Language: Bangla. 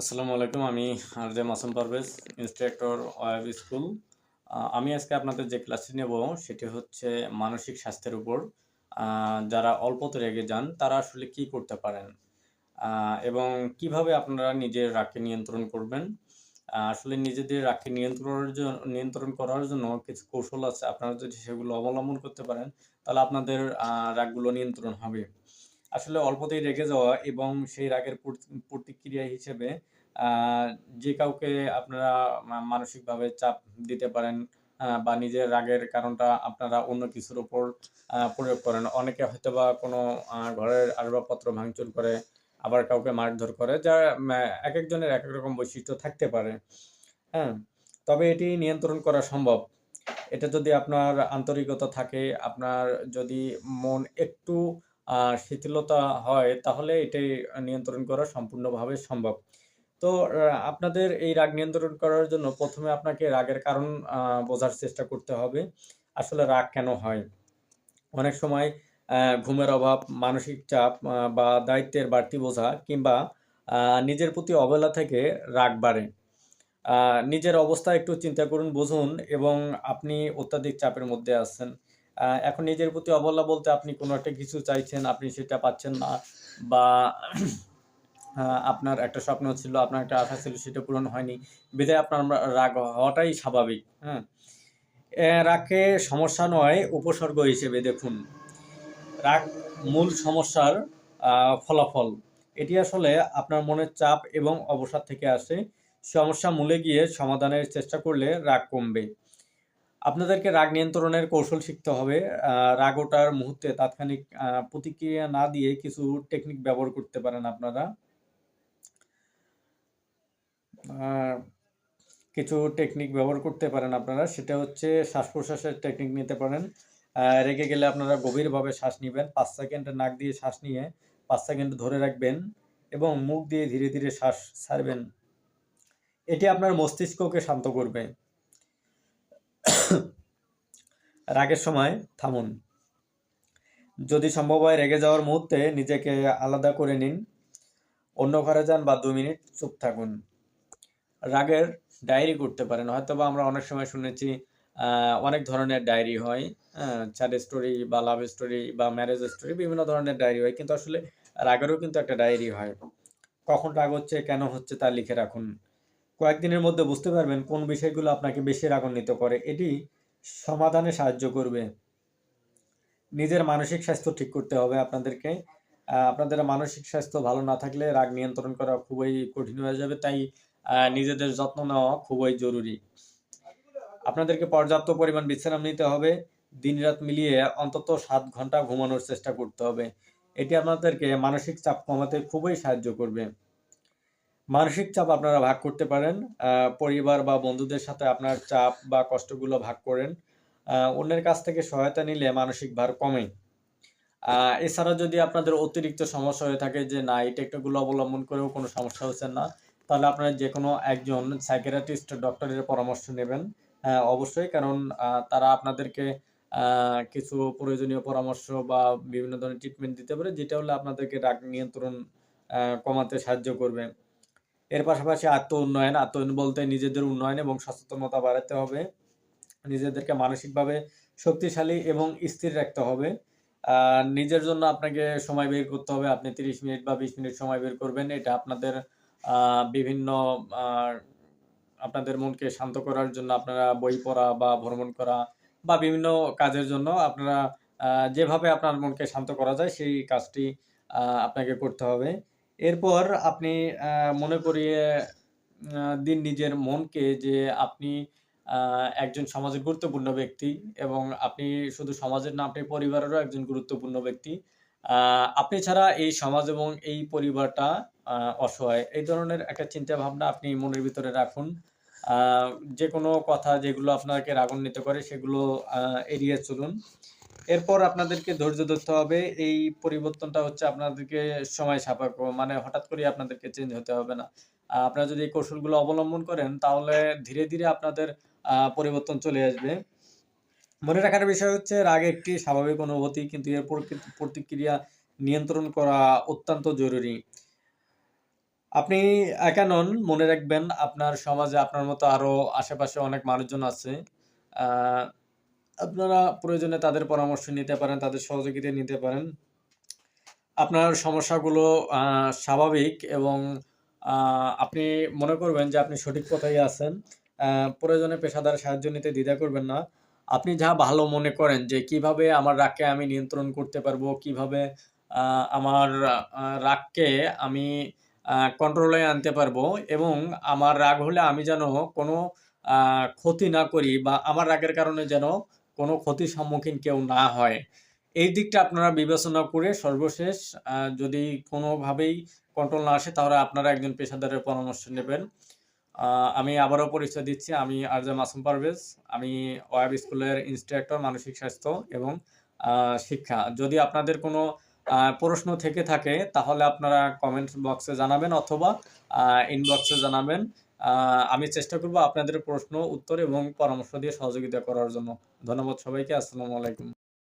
আসসালামু আলাইকুম, আমি RJ Masum Parvez, instructor vibe school. আমি আজকে আপনাদের যে ক্লাসটি নেব সেটি হচ্ছে মানসিক স্বাস্থ্যের উপর। যারা অল্পতে রেগে যান, তারা আসলে কি করতে পারেন? এবং কীভাবে আপনারা নিজের রাগকে নিয়ন্ত্রণ করবেন? আসলে নিজেদের রাগকে নিয়ন্ত্রণের জন্য নিয়ন্ত্রণ করার জন্য কিছু কৌশল আছে। আপনারা যদি সেগুলো অবলম্বন করতে পারেন, তাহলে আপনাদের রাগগুলো নিয়ন্ত্রণ হবে। আসলে অল্পতেই রেগে যাওয়া এবং সেই রাগের প্রতিক্রিয়া হিসেবে যে কাউকে আপনারা মানসিকভাবে চাপ দিতে পারেন বা নিজের রাগের কারণটা আপনারা অন্য কিছুর উপর প্রয়োগ করেন। অনেকে হয়তো বা কোনো ঘরের আসবাবপত্র ভাঙচুর করে, আবার কাউকে মারধর করে, যা এক একজনের এক এক রকম বৈশিষ্ট্য থাকতে পারে। হ্যাঁ তবে এটি নিয়ন্ত্রণ করা সম্ভব। এটা যদি আপনার আন্তরিকতা থাকে, আপনার যদি মন একটু শিথিলতা হয়, তাহলে এটাই নিয়ন্ত্রণ করা সম্পূর্ণভাবে সম্ভব। তো আপনাদের এই রাগ নিয়ন্ত্রণ করার জন্য প্রথমে আপনাকে রাগের কারণ বোঝার চেষ্টা করতে হবে, আসলে রাগ কেন হয়? অনেক সময় ঘুমের অভাব, মানসিক চাপ বা দায়িত্বের বাড়তি বোঝা কিংবা নিজের প্রতি অবহেলা থেকে রাগ বাড়ে। নিজের অবস্থা একটু চিন্তা করুন, বুঝুন এবং আপনি অত্যাধিক চাপের মধ্যে আছেন। এখন নিজের প্রতি অবহেলা বলতে আপনি কোনো একটা কিছু চাইছেন, আপনি সেটা পাচ্ছেন না, বা আপনার একটা স্বপ্ন ছিল, আপনার একটা আশা ছিল, সেটা পূরণ হয়নি। বিধায় আপনার রাগ হওয়াটাই স্বাভাবিক হ্যাঁ? রাগকে সমস্যা নয়, উপসর্গ হিসেবে দেখুন। রাগ মূল সমস্যার ফলাফল। এটি আসলে আপনার মনের চাপ এবং অবসাদ থেকে আসে। সমস্যা মূলে গিয়ে সমাধানের চেষ্টা করলে রাগ কমবে। আপনাদেরকে রাগ নিয়ন্ত্রণের কৌশল শিখতে হবে। রাগ ওঠার মুহূর্তে তাৎক্ষণিক প্রতিক্রিয়া না দিয়ে কিছু টেকনিক ব্যবহার করতে পারেন আপনারা। কিছু টেকনিক ব্যবহার করতে পারেন আপনারা, সেটা হচ্ছে শ্বাস প্রশ্বাসের টেকনিক নিতে পারেন। রেগে গেলে আপনারা গভীরভাবে শ্বাস নেবেন, পাঁচ সেকেন্ড নাক দিয়ে শ্বাস নিয়ে পাঁচ সেকেন্ড ধরে রাখবেন এবং মুখ দিয়ে ধীরে ধীরে শ্বাস ছাড়বেন। এটি আপনার মস্তিষ্ককে শান্ত করবে। রাগের সময় থামুন। যদি সম্ভব হয় রেগে যাওয়ার মুহূর্তে নিজেকে আলাদা করে নিন। অন্য ঘরে যান বা দু মিনিট চুপ থাকুন। রাগের ডায়েরি করতে পারেন। হয়তো বা আমরা অনেক সময় শুনেছি অনেক ধরনের ডায়েরি হয় চ্যাট স্টোরি বা লাভ স্টোরি বা ম্যারেজ স্টোরি বিভিন্ন ধরনের ডায়েরি হয়। কিন্তু আসলে রাগেরও কিন্তু একটা ডায়েরি হয়। কখন রাগ হচ্ছে, কেন হচ্ছে তা লিখে রাখুন। কয়েকদিনের মধ্যে বুঝতে পারবেন কোন বিষয়গুলো আপনাকে বেশি রাগান্বিত করে। এটি সমাধানে সাহায্য করবে। নিজের মানসিক স্বাস্থ্য ঠিক করতে হবে আপনাদেরকে। আপনাদের মানসিক স্বাস্থ্য ভালো না থাকলে রাগ নিয়ন্ত্রণ করা খুবই কঠিন হয়ে যাবে। তাই নিজেদের যত্ন নেওয়া খুবই জরুরি। আপনাদেরকে পর্যাপ্ত পরিমাণ বিশ্রাম নিতে হবে। দিনরাত মিলিয়ে অন্তত সাত ঘণ্টা ঘুমানোর চেষ্টা করতে হবে। এটি আপনাদেরকে মানসিক চাপ কমাতে খুবই সাহায্য করবে। মানসিক চাপ আপনারা ভাগ করতে পারেন পরিবার বা বন্ধুদের সাথে আপনার চাপ বা কষ্টগুলো ভাগ করেন অন্যের কাছ থেকে সহায়তা নিলে মানসিক ভার কমে। এছাড়া যদি আপনাদের অতিরিক্ত সমস্যা হয়ে থাকে যে না এই টেকনিকগুলো অবলম্বন করেও কোনো সমস্যা হচ্ছে না তাহলে আপনারা যে কোনো একজন সাইকিয়াট্রিস্ট ডক্টরের পরামর্শ নেবেন। আহ, অবশ্যই কারণ তারা আপনাদেরকে কিছু প্রয়োজনীয় পরামর্শ বা বিভিন্ন ধরনের ট্রিটমেন্ট দিতে পারে যেটা হলে আপনাদেরকে রাগ নিয়ন্ত্রণ কমাতে সাহায্য করবে। এর পাশাপাশি আত্ম উন্নয়ন আত্ম উন্নয়ন বলতে নিজেদের উন্নয়ন এবং সচেতনতা বাড়াতে হবে। নিজেদেরকে মানসিকভাবে শক্তিশালী এবং স্থির রাখতে হবে। নিজের জন্য আপনাকে সময় বের করতে হবে। আপনি তিরিশ মিনিট বা বিশ মিনিট সময় বের করবেন। এটা আপনাদের বিভিন্ন আপনাদের মনকে শান্ত করার জন্য আপনারা বই পড়া বা ভ্রমণ করা বা বিভিন্ন কাজের জন্য আপনারা যেভাবে আপনার মনকে শান্ত করা যায়, সেই কাজটি আপনাকে করতে হবে। এরপর আপনি মনে করিয়ে দিন নিজের মনকে যে আপনি একজন সমাজের গুরুত্বপূর্ণ ব্যক্তি এবং আপনি শুধু সমাজের না, আপনি পরিবারেরও একজন গুরুত্বপূর্ণ ব্যক্তি আপনি ছাড়া এই সমাজ এবং এই পরিবারটা অসহায়। এই ধরনের একটা চিন্তা ভাবনা আপনি মনের ভিতরে রাখুন। যে কোনো কথা যেগুলো আপনাকে রাগান্বিত করে সেগুলো এড়িয়ে চলুন। এরপর আপনাদেরকে ধৈর্য ধরতে হবে এই পরিবর্তনটা হচ্ছে আপনাদেরকে সময় সাপেক্ষ মানে হঠাৎ করে আপনাদেরকে চেঞ্জ হতে হবে না আপনারা যদি এই কৌশলগুলো অবলম্বন করেন, তাহলে ধীরে ধীরে আপনাদের পরিবর্তন চলে আসবে মনে রাখার বিষয় হচ্ছে, রাগ একটি স্বাভাবিক অনুভূতি, কিন্তু এর প্রতিক্রিয়া নিয়ন্ত্রণ করা অত্যন্ত জরুরি আপনি একা নন। মনে রাখবেন, আপনার সমাজে আপনার মতো আরও আশেপাশে অনেক মানুষজন আছে। আপনারা প্রয়োজনে তাদের পরামর্শ নিতে পারেন, তাদের সহযোগিতা নিতে পারেন। আপনার সমস্যাগুলো স্বাভাবিক এবং আপনি মনে করবেন যে আপনি সঠিক পথেই আছেন। প্রয়োজনে পেশাদার সাহায্য নিতে দ্বিধা করবেন না। আপনি যা ভালো মনে করেন যে কীভাবে আমার রাগকে আমি নিয়ন্ত্রণ করতে পারব, কীভাবে আমার রাগকে আমি কন্ট্রোলে আনতে পারব এবং আমার রাগ হলে আমি যেন কোনো ক্ষতি না করি বা আমার রাগের কারণে যেন কোনো ক্ষতির সম্মুখীন কেউ না হয়। এই দিকটা আপনারা বিবেচনা করে সর্বশেষ যদি কোনোভাবেই কন্ট্রোল না আসে, তাহলে আপনারা একজন পেশাদারের পরামর্শ নেবেন। আমি আবারও পরিচয় দিচ্ছি। আমি আরজে মাসুম পারভেজ। আমি ওয়াব স্কুলের ইন্সট্রাক্টর মানসিক স্বাস্থ্য এবং শিক্ষা। যদি আপনাদের কোনো প্রশ্ন থেকে থাকে, তাহলে আপনারা কমেন্ট বক্সে জানাবেন অথবা ইনবক্সে জানাবেন। আমি চেষ্টা করব আপনাদের প্রশ্ন, উত্তর এবং পরামর্শ দিয়ে সহযোগিতা করার জন্য। ধন্যবাদ সবাইকে। আসসালামু আলাইকুম।